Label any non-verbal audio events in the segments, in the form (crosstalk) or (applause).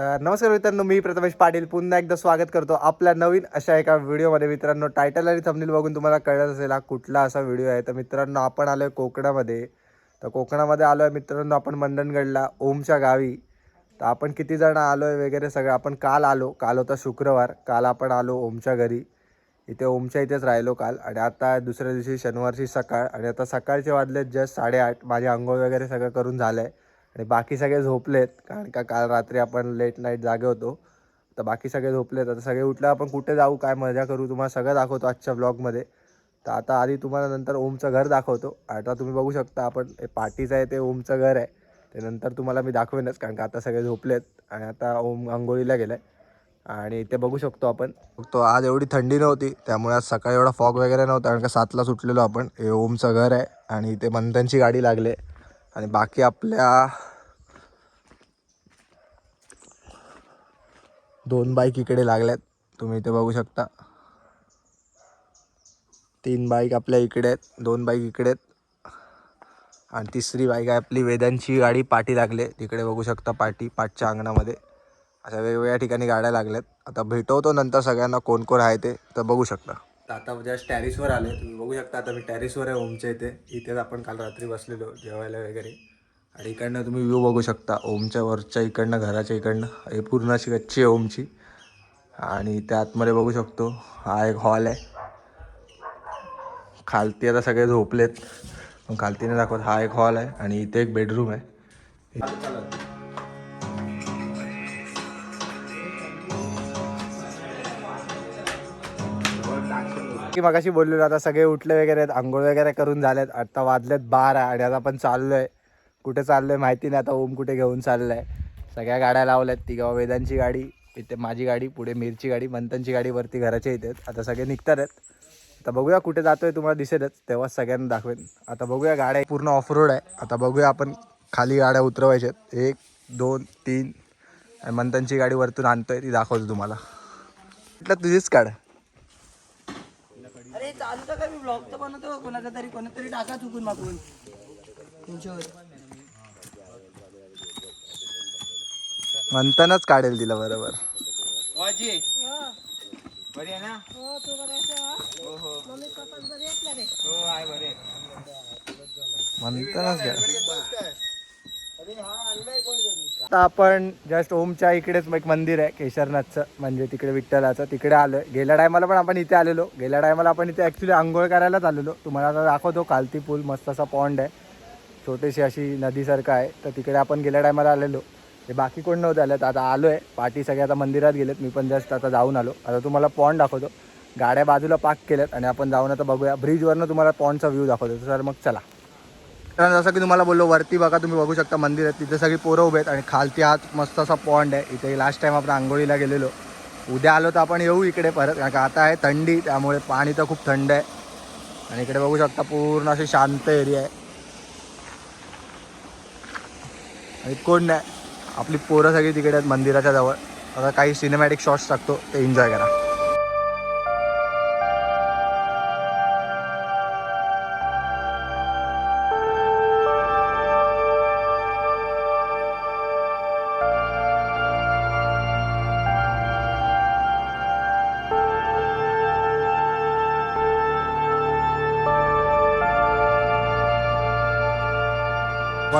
नमस्कार मित्रांनो मी प्रथमेश पाटील. पुन्हा एकदा स्वागत करतो आपल्या नवीन अशा एका व्हिडिओमध्ये. मित्रांनो टायटल आणि थंबनेल बघून तुम्हाला कळत असेल हा कुठला असा व्हिडिओ आहे. तर मित्रांनो आपण आलो आहे कोकणामध्ये. तर कोकणामध्ये आलो आहे मित्रांनो आपण मंडणगडला ओमच्या गावी. तर आपण किती जण आलो आहे वगैरे सगळं आपण काल आलो. काल होता शुक्रवार. काल आपण आलो ओमच्या घरी. इथे ओमच्या इथेच राहिलो काल. आणि आता दुसऱ्या दिवशी शनिवारची सकाळ. आणि आता सकाळचे वाजले जस्ट साडेआठ. माझे आंघोळ वगैरे सगळं करून झालं आहे आणि बाकी सगळे झोपलेत कारण का काल रात्री आपण लेट नाईट जागे होतो. तर बाकी सगळे झोपलेत आता सगळे उठले आपण कुठे जाऊ काय मजा करू तुम्हाला सगळं दाखवतो आजच्या ब्लॉगमध्ये तर आता आधी तुम्हाला नंतर ओमचं घर दाखवतो. आता तुम्ही बघू शकता आपण हे पार्टीचं आहे ते ओमचं घर आहे. ते नंतर तुम्हाला मी दाखवेनच कारण का आता सगळे झोपलेत आणि आता ओम आंघोळीला आहे आणि ते बघू शकतो आपण. बघतो आज एवढी थंडी नव्हती त्यामुळे आज सकाळी एवढा फॉग वगैरे नव्हता कारण का सातला सुटलेलो आपण. हे ओमचं घर आहे आणि इथे मंथनची गाडी लागले आणि बाकी आपल्या दोन बाईक इकडे लागल्यात. तुम्ही इथे बघू शकता. तीन बाईक आपल्या इकडे आहेत. दोन बाईक इकडे आहेत. आणि तिसरी बाईक आहे आपली वेदांची गाडी पाठी लागले. तिकडे बघू शकता पाठी पाठच्या अंगणामध्ये. अशा वेगवेगळ्या ठिकाणी गाड्या लागल्यात. आता भेटवतो नंतर सगळ्यांना कोण कोण आहे ते तर बघू शकता. तर आता जस्ट टॅरिसवर आले तुम्ही बघू शकता आता मी टॅरिसवर आहे ओमच्या इथे. इथेच आपण काल रात्री बसलेलो जेवायला वगैरे. आणि इकडनं तुम्ही व्ह्यू बघू शकता ओमच्या वरच्या इकडनं घराच्या इकडनं हे पूर्ण अशी गच्ची आहे ओमची. आणि त्या आतमध्ये बघू शकतो हा एक हॉल आहे. खालती आता सगळे झोपलेत पण खालतीने दाखवत हा एक हॉल आहे आणि इथे एक बेडरूम आहे. की मगाशी बोललेलो आता सगळे उठले वगैरे आहेत आंघोळ वगैरे करून झालेत आता वाजलेत बारा आणि आता आपण चाललोय. कुठे चाललोय माहिती नाही आता ओम कुठे घेऊन चाललाय. सगळ्या गाड्या लावल्यात ती वेदांची गाडी इथे माझी गाडी पुढे मिरची गाडी मंथनची गाडी वरती घराच्या इथे आहेत. आता सगळे निघतात आहेत. आता बघूया कुठे जातोय तुम्हाला दिसेलच तेव्हा सगळ्यांना दाखवेन. आता बघूया गाड्या पूर्ण ऑफ रोड आहे. आता बघूया आपण खाली गाड्या उतरवायच्या आहेत. एक दोन तीन. आणि मंथनची गाडी वरतून आणतोय ती दाखवतो तुम्हाला. म्हटलं तुझीच काढ. चालू तर काय मी ब्लॉग तर बनवतो कोणाचा तरी कोणाचा तरी टाका चुकून मागून. तुमच्यावर. मंथनच काढेल तिला बरोबर. बरी आहे ना? हो तू हो हो. मम्मी पप्पा बरे आहेत रे? हो आहे बरे मंथनच घ्या. आता आपण जस्ट ओमच्या इकडेच एक मंदिर आहे केशरनाथचं. म्हणजे तिकडे विठ्ठलाचं. तिकडे आलोय गेल्या टायमाला पण आपण इथे आलेलो. गेल्या टायमाला आपण इथे ॲक्च्युली आंघोळ करायलाच आलेलो. तुम्हाला आता दाखवतो कालती पूल मस्त असा पॉन्ड आहे. छोटीशी अशी नदीसारखं आहे. तर तिकडे आपण गेल्या टायमाला आलेलो. हे बाकी कोण नव्हते आले. तर आता आलो आहे पाठी सगळे आता मंदिरात गेलेत. मी पण जस्ट आता जाऊन आलो. आता तुम्हाला पॉन्ड दाखवतो. गाड्या बाजूला पार्क केल्यात आणि आपण जाऊन आता बघूया. ब्रिजवरनं तुम्हाला पॉन्डचा व्ह्यू दाखवतो. तर मग चला. कारण जसं की तुम्हाला बोललो वरती बघा तुम्ही बघू शकता मंदिर आहे तिथे सगळी पोरं उभे आहेत आणि खालती हात मस्त असा पॉन्ड आहे. इथे लास्ट टाइम आपण आंघोळीला गेलेलो. उद्या आलो तर आपण येऊ इकडे परत कारण का आता आहे थंडी त्यामुळे पाणी तर खूप थंड आहे. आणि इकडे बघू शकता पूर्ण अशी शांत एरिया आहे. आणि कोण नाही आपली पोरं सगळी तिकडे आहेत मंदिराच्या जवळ. आता काही सिनेमॅटिक शॉट्स टाकतो ते एन्जॉय करा.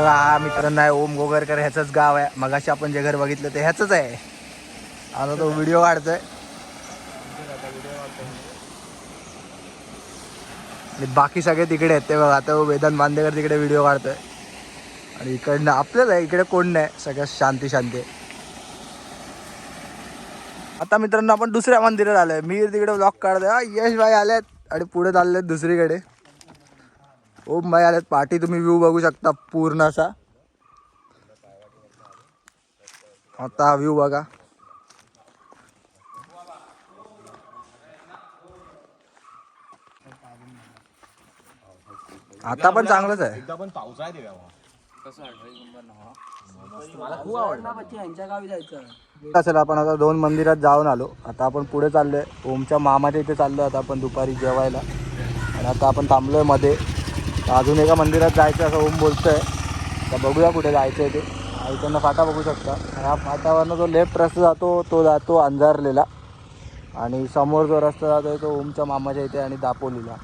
बघा हा मित्रांना आहे ओम गोगरकर ह्याचंच गाव आहे. मगाशी आपण जे घर बघितलं ते ह्याचंच आहे. आता तो व्हिडिओ काढतोय बाकी सगळे तिकडे आहेत ते बघा. आता वेदांत बांदेकर तिकडे व्हिडिओ काढतोय. आणि इकडनं आपल्याच आहे इकडे कोण नाही. सगळं शांती शांती. आता मित्रांनो आपण दुसऱ्या मंदिरात आलोय. मी तिकडे ब्लॉक काढतोय. यश भाई आलेत. आणि पुढे चाललेत दुसरीकडे. ओम भाई आलेत पाठी तुम्ही व्ह्यू बघू शकता पूर्ण असा आता हा व्ह्यू बघा. आता पण चांगलंच आहे. एकदा पण पाऊस आहे असेल आपण आता दोन मंदिरात जाऊन आलो. आता आपण पुढे चाललोय. ओमच्या मामाच्या इथे चाललोय आता आपण दुपारी जेवायला. आणि आता आपण थांबलोयमध्ये. अजून एका मंदिरात जायचं असं ओम बोलतोय. तर बघूया कुठे जायचं आहे ते इकडनं फाटा बघू शकता. ह्या फाट्यावरनं जो लेफ्ट रस्ता जातो तो जातो अंधारलेला. आणि समोर जो रस्ता जातो तो ओमच्या मामाच्या इथे आणि दापोलीला.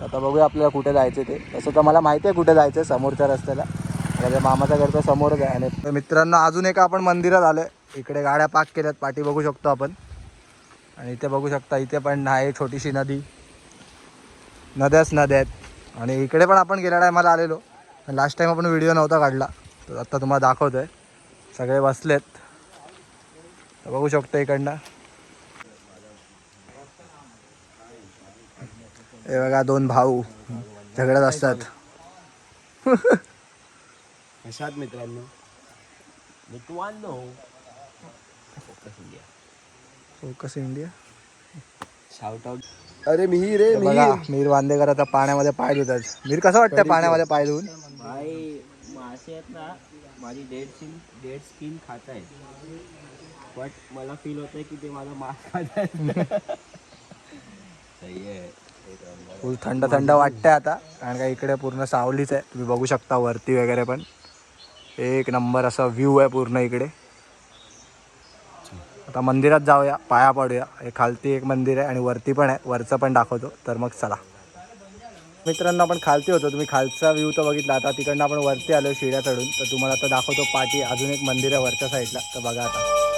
तर आता बघूया आपल्याला कुठे जायचं ते. तसं तर मला माहिती आहे कुठे जायचं समोरच्या रस्त्याला. माझ्या मामाचा मामाच्या घरच्या समोरच आहे. आणि मित्रांनो अजून एका आपण मंदिरात आलो आहे इकडे गाड्या पाक केल्यात. पाठी बघू शकतो आपण. आणि इथे बघू शकता इथे पण आहे छोटीशी नदी. नद्याच नद्या आहेत. आणि इकडे पण आपण गेल्या टायमाला आलेलो. लास्ट टाईम आपण व्हिडिओ नव्हता काढला. तर आत्ता तुम्हाला दाखवतो आहे सगळे बसलेत. तर बघू शकतो इकडनं. हे बघा दोन भाऊ झगडत असतात. कशात मित्रांनो? Focus India. शाउट आउट अरे मिही रे बघा मीर बांदेकर आता पाण्यामध्ये पाय धुतात. मीर कसं वाटतं पाण्यामध्ये पाय धुवून भाई मासे आहेत ना माझी डेड स्किन डेड स्किन खात आहेत. बट मला फील होत की ते माझा मास खात (laughs) सही आहे. फुल थंड थंड वाटतंय आता कारण का इकडे पूर्ण सावलीच आहे. तुम्ही बघू शकता वरती वगैरे पण. एक नंबर असा व्ह्यू आहे पूर्ण इकडे. आता मंदिरात जाऊया पाया पडूया. हे खालती एक मंदिर आहे आणि वरती पण आहे. वरचं पण दाखवतो. तर मग चला. मित्रांनो आपण खालती होतो. तुम्ही खालचा व्ह्यू तर बघितला. आता तिकडनं आपण वरती आलो शिड्या चढून. तर तुम्हाला आता दाखवतो पाठी. अजून एक मंदिर आहे वरच्या साईडला तर बघा आता.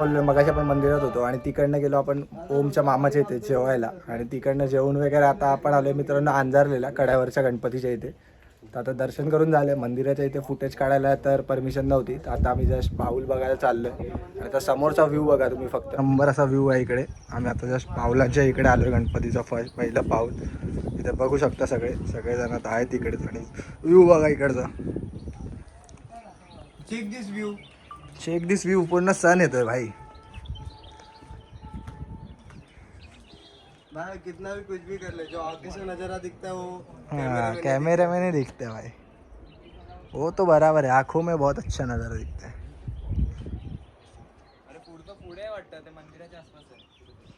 मगाशी आपण मंदिरात होतो आणि तिकडनं गेलो आपण ओमच्या मामाच्या इथे जेवायला. आणि तिकडनं जेवण वगैरे आता आपण आलो मित्रांनो अंजारलेला कड्यावरच्या गणपतीच्या इथे. तर आता दर्शन करून झालं मंदिराच्या इथे फुटेज काढायला तर परमिशन नव्हती. तर आता आम्ही जस्ट पाऊल बघायला चाललोय. आणि आता समोरचा व्ह्यू बघा तुम्ही फक्त. नंबर असा व्ह्यू आहे इकडे. आम्ही आता जस्ट पावलाच्या इकडे आलो गणपतीचा फर्स्ट पहिलं पाऊल इथे बघू शकता सगळे सगळेजण आता आहेत इकडेच आणि व्ह्यू बघा इकडचा. Check this view check this view पूर्ण सण येतोय भाई. भाई कितना भी कुछ भी कर ले जो आगे से नजारा दिखता है वो हाँ कैमरे में नहीं दिखते। भाई। वो तो बराबर है आंखों में बहुत अच्छा नज़ारा दिखता है।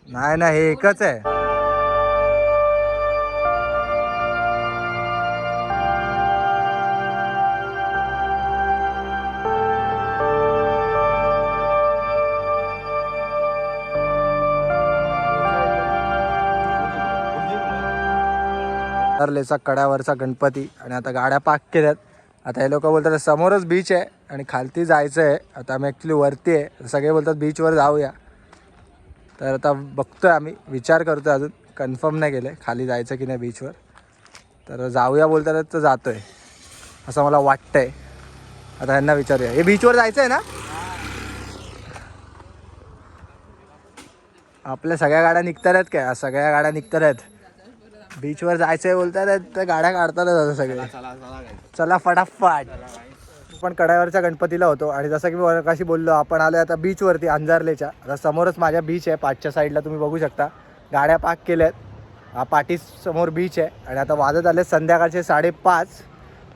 नाही ना हे एकच आहे. अर्लेचा कड्यावरचा गणपती आणि आता गाड्या पाक केल्यात. आता हे लोक बोलतात समोरच बीच आहे आणि खालती जायचं आहे आता आम्ही ॲक्च्युली वरती आहे. सगळे बोलतात बीचवर जाऊया. तर आता बघतोय आम्ही विचार करतोय अजून. कन्फर्म नाही केलं खाली जायचं की नाही बीचवर तर जाऊया बोलतात तर जातोय. असं मला वाटतंय. आता यांना विचारूया. हे बीचवर जायचं आहे ना? आपल्या सगळ्या गाड्या निघतात आहेत काय? सगळ्या गाड्या निघतात आहेत बीचवर जायचं आहे बोलतात आहेत तर गाड्या काढतातच आता सगळे. चला फटाफट. पण कड्यावरच्या गणपतीला होतो आणि जसं की मी बोललो आपण आलो आता बीचवरती अंजारलेच्या. आता समोरच माझ्या बीच आहे पाचच्या साईडला तुम्ही बघू शकता. गाड्या पाक केल्यात. हा पाठी समोर बीच आहे आणि आता वाजत आले संध्याकाळचे साडेपाच.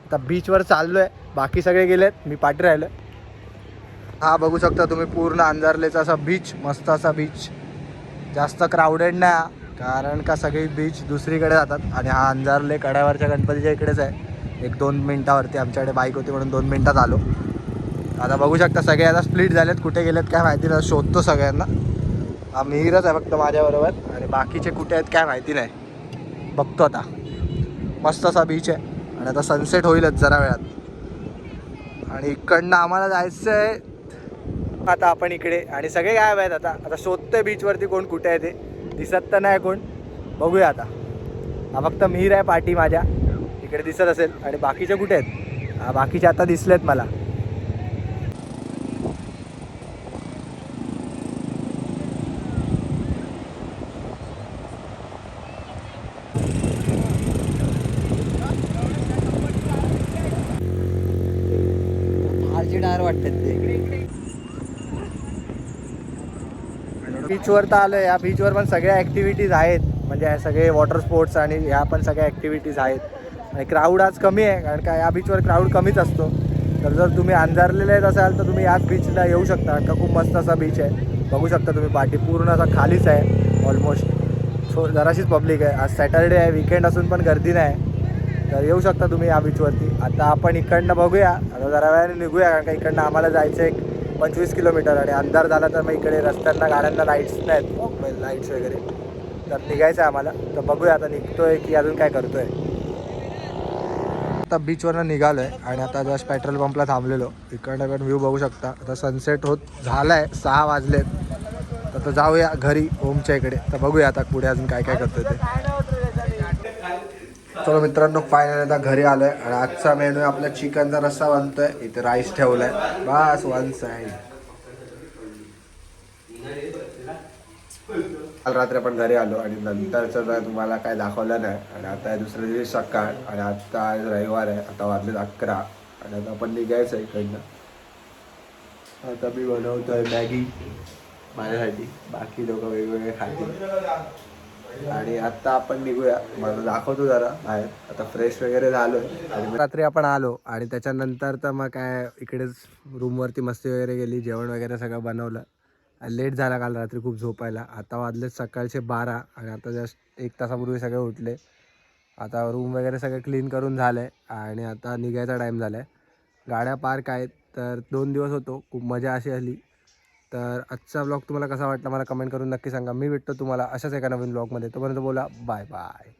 आता बीचवर चाललो आहे बाकी सगळे गेलेत मी पाठी राहिलो हा बघू शकता तुम्ही पूर्ण अंजारलेचा असा बीच मस्त असा बीच जास्त क्राऊडेड नाही. कारण का सगळी बीच दुसरीकडे जातात आणि हा अंजारले कड्यावरच्या गणपतीच्या इकडेच आहे. एक दोन मिनटावरती आमच्याकडे बाईक होती म्हणून दोन मिनटात आलो. आता बघू शकता सगळे आता स्प्लिट झालेत कुठे गेलेत काय माहिती नाही शोधतो सगळ्यांना. हा मिहीरच आहे फक्त माझ्याबरोबर आणि बाकीचे कुठे आहेत काय माहिती नाही. बघतो आता. मस्त असा बीच आहे आणि आता सनसेट होईलच जरा वेळात. आणि इकडनं आम्हाला जायचं आहे आता आपण इकडे आणि सगळे गायब आहेत आता. आता शोधतोय बीचवरती कोण कुठे आहे ते. दिसत तर नाही कोण. बघूया आता. हा फक्त मिहीर आहे पाठी माझ्या. इकडे दिसत असेल. आणि बाकीचे कुठे आहेत? बाकीच्या बाकीचे आता दिसलेत मला. बीचवर तर आलो या बीचवर पण सगळ्या ॲक्टिव्हिटीज आहेत. म्हणजे सगळे वॉटर स्पोर्ट्स आणि ह्या पण सगळ्या ॲक्टिव्हिटीज आहेत. आणि क्राऊड आज कमी आहे कारण का या बीचवर क्राऊड कमीच असतो. तर जर तुम्ही अंधारलेले आहेत असाल तर तुम्ही याच बीचला येऊ शकता. कारण का खूप मस्त असा बीच आहे. बघू शकता तुम्ही पाठी पूर्ण असा खालीच आहे. ऑलमोस्ट सो जराशीच पब्लिक आहे. आज सॅटर्डे आहे. विकेंड असून पण गर्दी नाही. तर येऊ शकता तुम्ही या बीचवरती आता आपण इकडनं बघूया. आता जरा वेळाने निघूया कारण का इकडनं आम्हाला जायचं आहे पंचवीस किलोमीटर आणि अंधार झाला तर मग इकडे रस्त्यांना गाड्यांना लाईट्स नाहीत. लाईट्स वगैरे. तर निघायचं आहे आम्हाला. तर बघूया आता निघतोय की अजून काय करतोय. आता बीचवरनं निघालो आहे आणि आता जस्ट पेट्रोल पंपला थांबलेलो. इकडनं पण व्ह्यू बघू शकता. आता सनसेट होत झाला आहे सहा वाजलेत. तर जाऊया घरी ओमच्या इकडे. तर बघूया आता पुढे अजून काय काय करतोय ते. चलो मित्रांनो फायनल आता घरी आलोय आणि आजचा मेनू आपला चिकनचा रस्सा बनतोय. इथे राईस ठेवलाय. बस वन साईड काल रात्री आपण घरी आलो आणि नंतरचं तुम्हाला काय दाखवलं नाही. आणि आता आहे दुसऱ्या दिवशी सकाळ आणि आता आज रविवार आहे. आता वाजले अकरा. आणि आता आपण निघायचं आहे इकडनं. आता मी बनवतोय मॅगी माझ्यासाठी. बाकी लोक वेगवेगळे खातील. आणि आता आपण निघूया. मला दाखवतो जरा बाहेर. आता फ्रेश वगैरे झालो आणि रात्री आपण आलो आणि त्याच्यानंतर तर मग काय इकडेच रूमवरती मस्ती वगैरे गेली जेवण वगैरे सगळं बनवलं. लेट झाला काल रात्री खूप झोपायला. आता वाजले सकाळचे बारा आणि आता जस्ट एक तासापूर्वी सगळे उठले. आता रूम वगैरे सगळं क्लीन करून झालं आहे आणि आता निघायचा टाईम झाला आहे गाड्या पार्क आहेत तर दोन दिवस होतो. खूप मजा अशी आली. तर आजचा ब्लॉग तुम्हाला कसा वाटला मला कमेंट करून नक्की सांगा. मी भेटतो तुम्हाला अशाच एका नवीन ब्लॉगमध्ये तोपर्यंत बोला बाय बाय